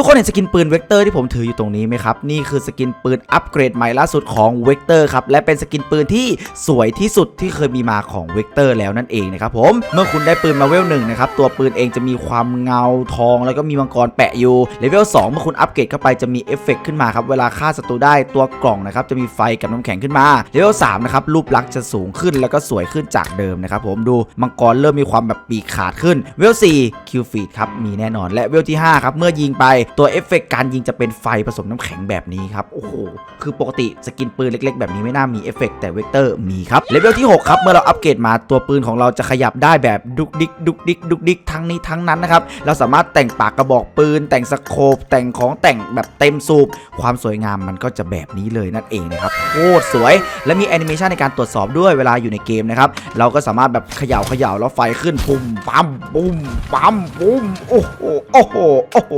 ทุกคนเห็นสกินปืนเวกเตอร์ที่ผมถืออยู่ตรงนี้ไหมครับ นี่คือสกินปืนอัปเกรดใหม่ล่าสุดของเวกเตอร์ครับ และเป็นสกินปืนที่สวยที่สุดที่เคยมีมาของเวกเตอร์แล้วนั่นเองนะครับผม เมื่อคุณได้ปืนมาเวลหนึ่งนะครับ ตัวปืนเองจะมีความเงาทอง แล้วก็มีมังกรแปะอยู่ เลเวล2เมื่อคุณอัปเกรดเข้าไปจะมีเอฟเฟกต์ขึ้นมาครับ เวลาฆ่าศัตรูได้ตัวกล่องนะครับจะมีไฟกับน้ำแข็งขึ้นมา เลเวล3นะครับรูปลักษณ์จะสูงขึ้นแล้วก็สวยขึ้นจากเดิมนะครับผมดูมังกรเริ่มมีความแบบปีกขาดขึ้น เวล4คิวฟีดครับมีแน่นอนและเวลที่5ครับเมื่อยิงไปตัวเอฟเฟกต์การยิงจะเป็นไฟผสมน้ำแข็งแบบนี้ครับ โอ้โห คือปกติสกินปืนเล็กๆ แบบนี้ไม่น่ามีเอฟเฟกต์แต่เวกเตอร์มีครับ เลเวลที่ 6 ครับ เมื่อเราอัปเกรดมาตัวปืนของเราจะขยับได้แบบดุกดิกดุกดิกดุกดิกทั้งนี้ทั้งนั้นนะครับ เราสามารถแต่งปากกระบอกปืน แต่งสโคปแต่งของแต่งแบบเต็มสูบ ความสวยงามมันก็จะแบบนี้เลยนั่นเองนะครับ โคตรสวย และมีแอนิเมชันในการตรวจสอบด้วยเวลาอยู่ในเกมนะครับ เราก็สามารถแบบเขย่าเขย่าแล้วไฟขึ้นปุ่มปั๊มปุ้มปั๊มปุ้มโอ้โหโอ้โหโอ้โห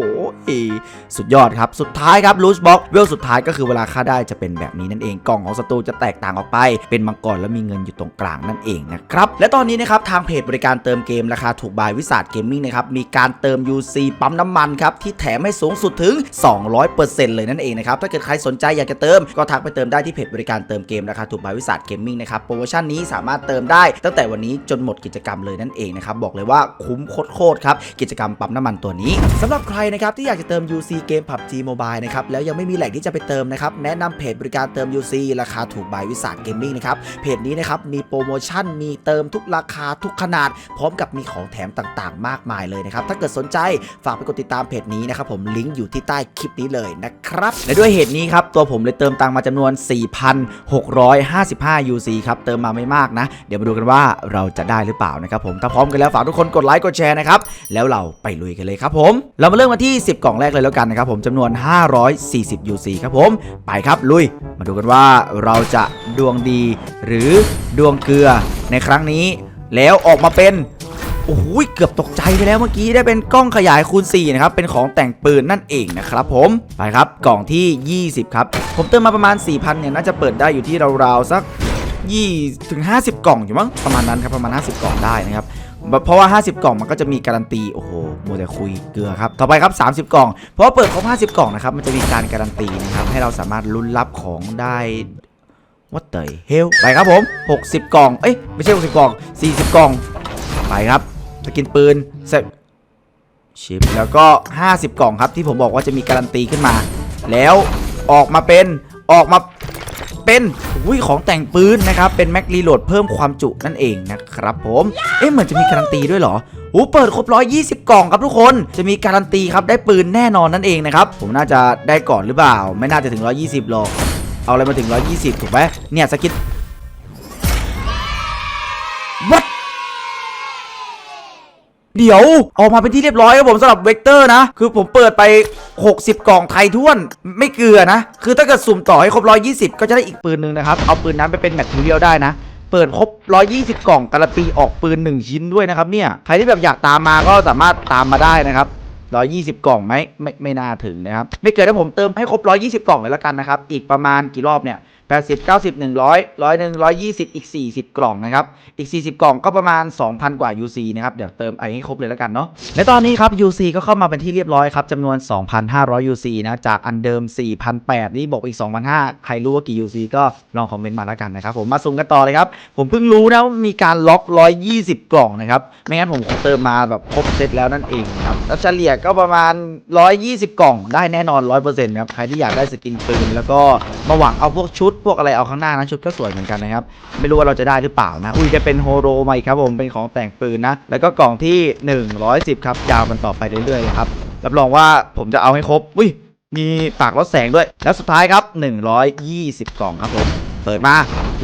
เสุดยอดครับ สุดท้ายครับลูชบ็อกเวลสุดท้ายก็คือเวลาฆ่าได้จะเป็นแบบนี้นั่นเองกล่องของศัตรูจะแตกต่างออกไป เป็นมังกรแล้วมีเงินอยู่ตรงกลางนั่นเองนะครับและตอนนี้นะครับทางเพจบริการเติมเกมราคาถูกบายวิสาทเกมมิ่งนะครับมีการเติม UC ปั๊มน้ำมันครับที่แถมให้สูงสุดถึง 200%เลยนั่นเองนะครับถ้าเกิดใครสนใจอยากจะเติมก็ทักไปเติมได้ที่เพจบริการเติมเกมราคาถูกบายวิสาทเกมมิ่งนะครับโปรโมชั่นนี้สามารถเติมได้ ตั้งแต่วันนี้จนหมดกิจกรรมเลยนั่นเองนะครับบอกเลยว่าคุ้มโคตรครับกิจกรรมปั๊มน้ำมันตัวนี้สำหรับใครนะครับที่อยากจะเติม UC เกม PUBG Mobile นะครับแล้วยังไม่มีแหล่งที่จะไปเติมนะครับแนะนำเพจบริการเติม UC ราคาถูกบายวิสาเกมมิ่งนะครับเพจนี้นะครับมีโปรโมชั่นมีเติมทุกราคาทุกขนาด พร้อมกับมีของแถมต่างๆ มากมายเลยนะครับถ้าเกิดสนใจฝากไปกดติดตามเพจนี้นะครับผมลิงก์อยู่ที่ใต้คลิปนี้เลยนะครับและด้วยเหตุนี้ครับตัวผมเลยเติมตังค์มาจำนวน 4,655 UC ครับเติมมาไม่มากนะ เดี๋ยวมาดูกันว่าเราจะได้หรือเปล่านะครับผมถ้าพร้อมกันแล้วฝากทุกคนกดไลค์กดแชร์นะครับแล้วเราไปลุยกันเลยครับผม เรามาเริ่มมาที่ 10กล่องแรกเลยแล้วกันนะครับผมจำนวน 540 UC ครับผม ไปครับลุย มาดูกันว่าเราจะดวงดีหรือดวงเกลือในครั้งนี้ แล้วออกมาเป็นโอ้โหเกือบตกใจไปแล้วเมื่อกี้ได้เป็นกล้องขยายคูณ4นะครับ เป็นของแต่งปืนนั่นเองนะครับผม ไปครับกล่องที่ 20 ครับ ผมเติมมาประมาณ 4,000 เนี่ย น่าจะเปิดได้อยู่ที่ราวๆสัก 20ถึง50 กล่องอยู่มั้งประมาณนั้นครับประมาณ 50 กล่องได้นะครับ เพราะว่า 50 กล่องมันก็จะมีการันตี โอ้โหมัวแต่คุยเกลือครับ ต่อไปครับ 30 กล่อง เพราะว่าเปิดครบ50 กล่องนะครับ มันจะมีการการันตีนะครับ ให้เราสามารถลุ้นรับของได้ What the hell ไปครับผม 60 กล่อง เอ้ย ไม่ใช่ 60 กล่อง 40 กล่อง ไปครับสกินปืนเสร็จชิป แล้วก็ 50 กล่องครับที่ผมบอกว่าจะมีการันตีขึ้นมา แล้วออกมาเป็น ออกมา เป็นวิของแต่งปืนนะครับ เป็นแม็กรีโหลดเพิ่มความจุนั่นเองนะครับผมเอ๊ะเหมือนจะมีการันตีด้วยเหรอโอ้เปิดครบ 120 กล่องครับทุกคนจะมีการันตีครับได้ปืนแน่นอนนั่นเองนะครับผมน่าจะได้ก่อนหรือเปล่า ไม่น่าจะถึง 120หรอกเอาอะไรมาถึง 120 ถูกไหมเนี่ยสกิทวัด เดี๋ยวออกมาเป็นที่เรียบร้อยครับผมสำหรับเวกเตอร์นะ คือผมเปิดไป 60 กล่องไทยท้วนไม่เกลือนะ คือถ้าเกิดสุ่มต่อให้ครบ 120 ก็จะได้อีกปืนหนึ่งนะครับ เอาปืนนั้นไปเป็นแมทเทียลได้นะ เปิดครบ 120 กล่องการันตีออกปืน 1 ชิ้นด้วยนะครับเนี่ย ใครที่แบบอยากตามมาก็สามารถตามมาได้นะครับ120กล่องไหมไม่ไม่น่าถึงนะครับ ไม่เกินถ้าผมเติมให้ครบ120กล่องเลยแล้วกันนะครับ อีกประมาณกี่รอบเนี่ย 80 90 100 100 1 120 อีก 40 กล่องนะครับ อีก 40 กล่องก็ประมาณ 2,000 กว่า UC นะครับ เดี๋ยวเติมไอให้ครบเลยแล้วกันเนาะและตอนนี้ครับ UC ก็เข้ามาเป็นที่เรียบร้อยครับจำนวน 2,500 UC นะ จากอันเดิม 4,800 นี่บอกอีก 2,500 ใครรู้ว่ากี่ UC ก็ลองคอมเมนต์มาแล้วกันนะครับ ผม มาสุ่มกันต่อเลยครับ ผมเพิ่งรู้นะว่ามีการล็อก 120 กล่องนะครับ ไม่งั้นผมคงเติมมาแบบครบเซตแล้วนั่นเองครับ แล้วเฉลี่ยก็ประมาณ 120 กล่อง ได้แน่นอน 100%ครับ ใครที่อยากได้สกินปืนแล้วก็มาหวังเอาพวกชุดพวกอะไรเอาข้างหน้านะชุดก็สวยเหมือนกันนะครับไม่รู้ว่าเราจะได้หรือเปล่านะอุ้ยจะเป็นโฮโรมาอีกครับผมเป็นของแต่งปืนนะแล้วก็กล่องที่ 110 ครับยาวมันต่อไปเรื่อยๆเลยครับรับรองว่าผมจะเอาให้ครบอุ้ยมีปากลดแสงด้วย แล้วสุดท้ายครับ 120 กล่องครับผม เปิดมา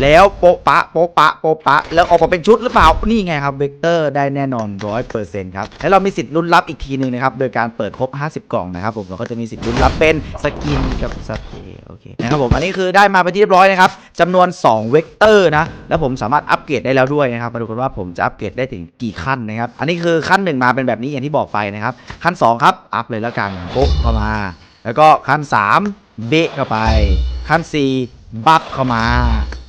แล้วโปะปะโปะปะโปะปะ แล้วออกมาเป็นชุดหรือเปล่า นี่ไงครับเวกเตอร์ได้แน่นอน100%ครับ แล้วเรามีสิทธิ์ลุ้นรับอีกทีหนึ่งนะครับ โดยการเปิดครบ 50 กล่องนะครับผมเราก็จะมีสิทธิ์ลุ้นรับเป็นสกินกับสเตโอเคนะครับผมอันนี้คือได้มาเป็นที่เรียบร้อยนะครับจำนวน2เวกเตอร์นะแล้วผมสามารถอัปเกรดได้แล้วด้วยนะครับมาดูกันว่าผมจะอัปเกรดได้ถึงกี่ขั้นนะครับอันนี้คือขั้นหนึ่งมาเป็นแบบนี้อย่างที่บอกไปนะครับขั้นสองครับอัพเลยแล้วกันโปะเข้ามา แล้วก็ขั้น 3 เบะเข้าไปขั้น 4 บัฟเข้ามา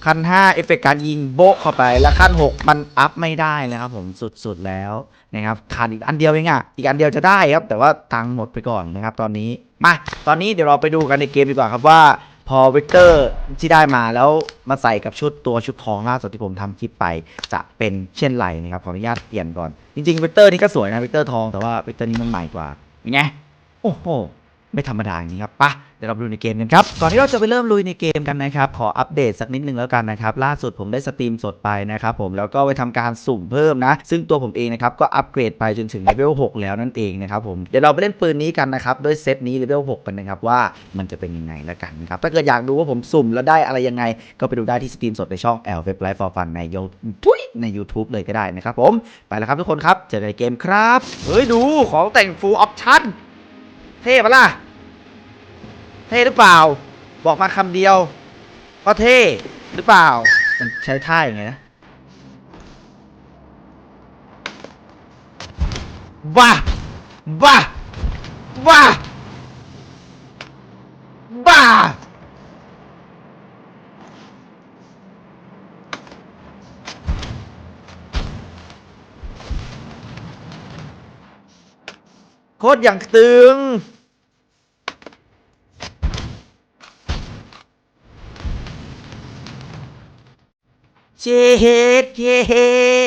ขั้น 5 เอฟเฟกต์การยิงโบะเข้าไป แล้วขั้น 6 มันอัพไม่ได้นะครับผมสุดๆแล้วนะครับขาดอีกอันเดียวเองอะอีกอันเดียวจะได้ครับ แต่ว่าตังหมดไปก่อนนะครับตอนนี้มาตอนนี้เดี๋ยวเราไปดูกันในเกมดีกว่าครับว่าพอเวกเตอร์ที่ได้มาแล้วมาใส่กับชุดตัวชุดทองล่าสุดที่ผมทำคลิปไป จะเป็นเช่นไรนะครับขออนุญาตเปลี่ยนก่อน จริงๆเวกเตอร์นี่ก็สวยนะเวกเตอร์ทองแต่ว่าเวกเตอร์นี้มันใหม่กว่าเป็นไงโอ้โห ไม่ธรรมดาอย่างนี้ครับปะเดี๋ยวเราไปดูในเกมกันครับ ก่อนที่เราจะไปเริ่มลุยในเกมกันนะครับ ขออัปเดตสักนิดนึงแล้วกันนะครับ ล่าสุดผมได้สตรีมสดไปนะครับผม แล้วก็ไปทำการสุ่มเพิ่มนะ ซึ่งตัวผมเองนะครับ ก็อัปเกรดไปจนถึงเลเวล 6 แล้วนั่นเองนะครับผม เดี๋ยวเราไปเล่นปืนนี้กันนะครับ ด้วยเซตนี้เลเวล 6 กันนะครับว่ามันจะเป็นยังไงแล้วกันครับ ถ้าเกิดอยากดูว่าผมสุ่มแล้วได้อะไรยังไง ก็ไปดูได้ที่สตรีมสดในช่อง L Web Life for Fun ในยูทุยใน YouTube เลยก็ได้นะครับผม ไปแล้วครับทุกคนครับ เจอกันในเกมครับ เฮ้ยดูของแต่ง full option เท่ปะล่ะ เท่หรือเปล่า บอกมาคำเดียวก็เท่หรือเปล่า มันใช้ท่าอย่างไงนะบ้าบ้าบ้าบ้า โคตรอย่างตึง เจเฮดเจเฮด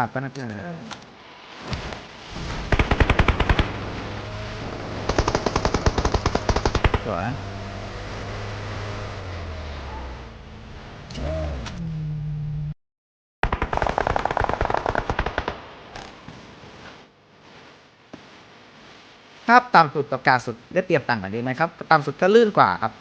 าดปะนะเพื่อนสวยครับต่ำสุดกับกลางสุดได้เปรียบต่างกันดีไหมครับต่ำสุดก็ลื่นกว่าครับ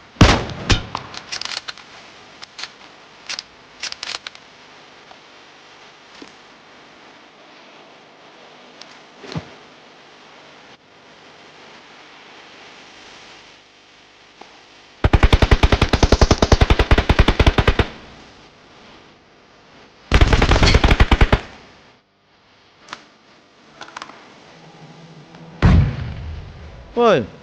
เ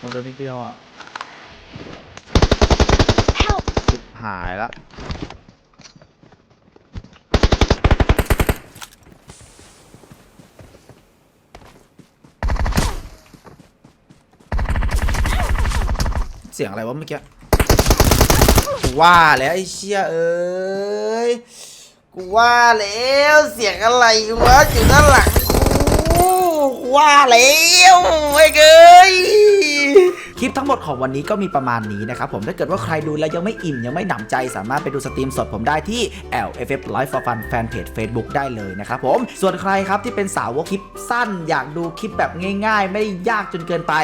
มันจะนิดเดียวอะ Help! ชิบหายละเสียงอะไรวะเมื่อกี้กูว่าแล้วไอ้เชี่ยเอ้ยกูว่าแล้วเสียงอะไรวะอยู่ด้านหลังกูกู ว่าแล้วไอ้เกย คลิปทั้งหมดของวันนี้ก็มีประมาณนี้นะครับผมถ้าเกิดว่าใครดูแล้วยังไม่อิ่มยังไม่หนำใจ สามารถไปดูสตรีมสดผมได้ที่ LFF Live for Fun Fanpage Facebook ได้เลยนะครับผมส่วนใครครับที่เป็นสาวกคลิปสั้น อยากดูคลิปแบบง่าย ๆ ไม่ยากจนเกินไป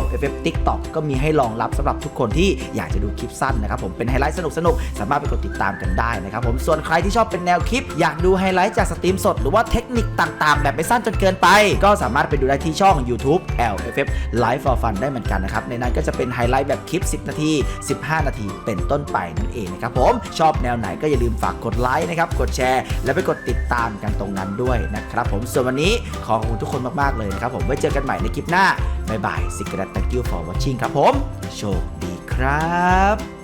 LFF TikTok ก็มีให้รองรับสำหรับทุกคนที่อยากจะดูคลิปสั้นนะครับผมเป็นไฮไลท์สนุกๆสามารถไปกดติดตามกันได้นะครับผมส่วนใครที่ชอบเป็นแนวคลิป อยากดูไฮไลท์จากสตรีมสด หรือว่าเทคนิคต่างๆ แบบไม่สั้นจนเกินไป ก็สามารถไปดูได้ที่ช่อง YouTube LFF Live for Fun ได้เหมือนกันนะครับในนั้นก็จะเป็นไฮไลท์แบบคลิป 10 นาที 15 นาที เป็นต้นไปนั่นเองนะครับผม ชอบแนวไหนก็อย่าลืมฝากกดไลค์นะครับ กดแชร์ และไปกดติดตามกันตรงนั้นด้วยนะครับผม ส่วนวันนี้ขอขอบคุณทุกคนมากๆเลยนะครับผม ไว้เจอกันใหม่ในคลิปหน้า บ๊ายบายสิกระ thank you for watching ครับผม โชคดีครับ